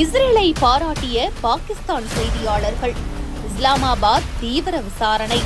இஸ்ரேலை பாராட்டிய பாகிஸ்தான் செய்தியாளர்கள். இஸ்லாமாபாத் தீவிர விசாரணை.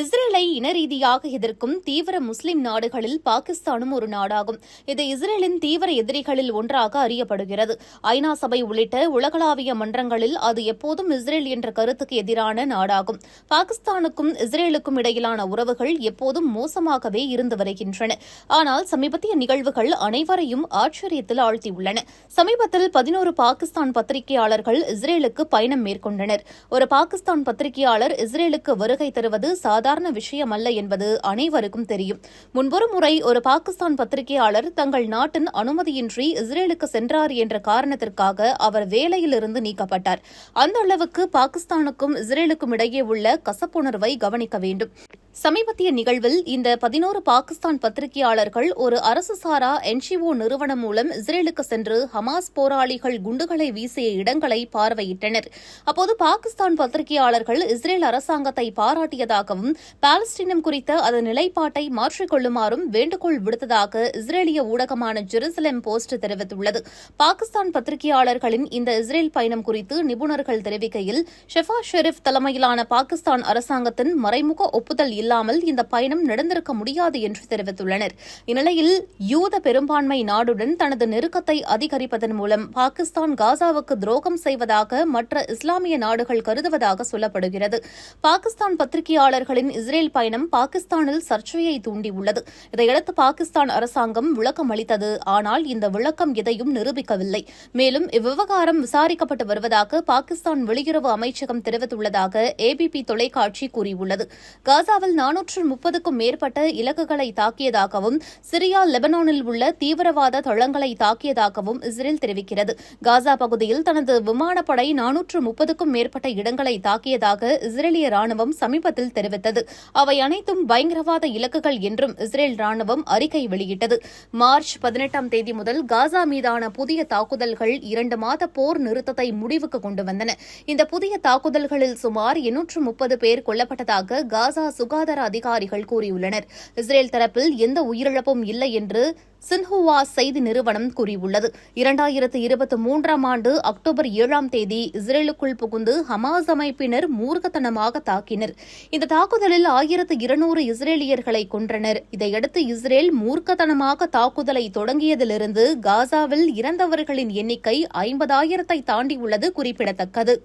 இஸ்ரேலை இனரீதியாக எதிர்க்கும் தீவிர முஸ்லிம் நாடுகளில் பாகிஸ்தானும் ஒரு நாடாகும். இது இஸ்ரேலின் தீவிர எதிரிகளில் ஒன்றாக அறியப்படுகிறது. ஐநா சபை உள்ளிட்ட உலகளாவிய மன்றங்களில் அது எப்போதும் இஸ்ரேல் என்ற கருத்துக்கு எதிரான நாடாகும். பாகிஸ்தானுக்கும் இஸ்ரேலுக்கும் இடையிலான உறவுகள் எப்போதும் மோசமாகவே இருந்து வருகின்றன. ஆனால் சமீபத்திய நிகழ்வுகள் அனைவரையும் ஆச்சரியத்தில் ஆழ்த்தியுள்ளன. சமீபத்தில் பதினோரு பாகிஸ்தான் பத்திரிகையாளர்கள் இஸ்ரேலுக்கு பயணம் மேற்கொண்டனர். ஒரு பாகிஸ்தான் பத்திரிகையாளர் இஸ்ரேலுக்கு வருகை தருவது சாதாரண விஷயம் அல்ல என்பது அனைவருக்கும் தெரியும். முன்பொரு முறை ஒரு பாகிஸ்தான் பத்திரிகையாளர் தங்கள் நாட்டின் அனுமதியின்றி இஸ்ரேலுக்கு சென்றார் என்ற காரணத்திற்காக அவர் வேலையிலிருந்து நீக்கப்பட்டார். அந்த அளவுக்கு பாகிஸ்தானுக்கும் இஸ்ரேலுக்கும் இடையே உள்ள கசப்புணர்வை கவனிக்க வேண்டும். சமீபத்திய நிகழ்வில் இந்த பதினோரு பாகிஸ்தான் பத்திரிகையாளர்கள் ஒரு அரசு சாரா என்ஜிஓ நிறுவனம் மூலம் இஸ்ரேலுக்கு சென்று ஹமாஸ் போராளிகள் குண்டுகளை வீசிய இடங்களை பார்வையிட்டனர். அப்போது பாகிஸ்தான் பத்திரிகையாளர்கள் இஸ்ரேல் அரசாங்கத்தை பாராட்டியதாகவும் பாலஸ்தீனம் குறித்த அதன் நிலைப்பாட்டை மாற்றிக்கொள்ளுமாறும் வேண்டுகோள் விடுத்ததாக இஸ்ரேலிய ஊடகமான ஜெருசலம் போஸ்ட் தெரிவித்துள்ளது. பாகிஸ்தான் பத்திரிகையாளர்களின் இந்த இஸ்ரேல் பயணம் குறித்து நிபுணர்கள் தெரிவிக்கையில் ஷெஃபா ஷெரீப் தலைமையிலான பாகிஸ்தான் அரசாங்கத்தின் மறைமுக ஒப்புதல் இல்லாமல் இந்த பயணம் நடந்திருக்க முடியாது என்று தெரிவித்துள்ளனர். இந்நிலையில் யூத பெரும்பான்மை நாடுடன் தனது நெருக்கத்தை அதிகரிப்பதன் மூலம் பாகிஸ்தான் காசாவுக்கு துரோகம் செய்வதாக மற்ற இஸ்லாமிய நாடுகள் கருதுவதாக சொல்லப்படுகிறது. பாகிஸ்தான் பத்திரிகையாளர்களின் இஸ்ரேல் பயணம் பாகிஸ்தானில் சர்ச்சையை தூண்டியுள்ளது. இதையடுத்து பாகிஸ்தான் அரசாங்கம் விளக்கம் அளித்தது. ஆனால் இந்த விளக்கம் எதையும் நிரூபிக்கவில்லை. மேலும் இவ்விவகாரம் விசாரிக்கப்பட்டு வருவதாக பாகிஸ்தான் வெளியுறவு அமைச்சகம் தெரிவித்துள்ளதாக ஏபிபி தொலைக்காட்சி கூறியுள்ளது. காசாவில் நானூற்று முப்பதுக்கும் மேற்பட்ட இலக்குகளை தாக்கியதாகவும் சிரியா லெபனானில் உள்ள தீவிரவாத தளங்களை தாக்கியதாகவும் இஸ்ரேல் தெரிவிக்கிறது. காசா பகுதியில் தனது விமானப்படை நானூற்று முப்பதுக்கும் மேற்பட்ட இடங்களை தாக்கியதாக இஸ்ரேலிய ராணுவம் சமீபத்தில் தெரிவித்தது. அவை அனைத்தும் பயங்கரவாத இலக்குகள் என்றும் இஸ்ரேல் ராணுவம் அறிக்கை வெளியிட்டது. மார்ச் பதினெட்டாம் தேதி முதல் காசா மீதான புதிய தாக்குதல்கள் இரண்டு மாத போர் நிறுத்தத்தை முடிவுக்கு கொண்டு வந்தன. இந்த புதிய தாக்குதல்களில் சுமார் எண்ணூற்று முப்பது பேர் கொல்லப்பட்டதாக காசா சுகாதார சுகாதார அதிகாரிகள் கூறியுள்ளனர். இஸ்ரேல் தரப்பில் எந்த உயிரிழப்பும் இல்லை என்று சின்ஹுவா செய்தி நிறுவனம் கூறியுள்ளது. இரண்டாயிரத்து இருபத்தி மூன்றாம் ஆண்டு அக்டோபர் ஏழாம் தேதி இஸ்ரேலுக்குள் புகுந்து ஹமாஸ் அமைப்பினர் மூர்க்கத்தனமாக தாக்கினர். இந்த தாக்குதலில் ஆயிரத்து இருநூறு இஸ்ரேலியர்களை கொன்றனர். இதையடுத்து இஸ்ரேல் மூர்க்கத்தனமாக தாக்குதலை தொடங்கியதிலிருந்து காசாவில் இறந்தவர்களின் எண்ணிக்கை ஐம்பதாயிரத்தை தாண்டியுள்ளது குறிப்பிடத்தக்கது.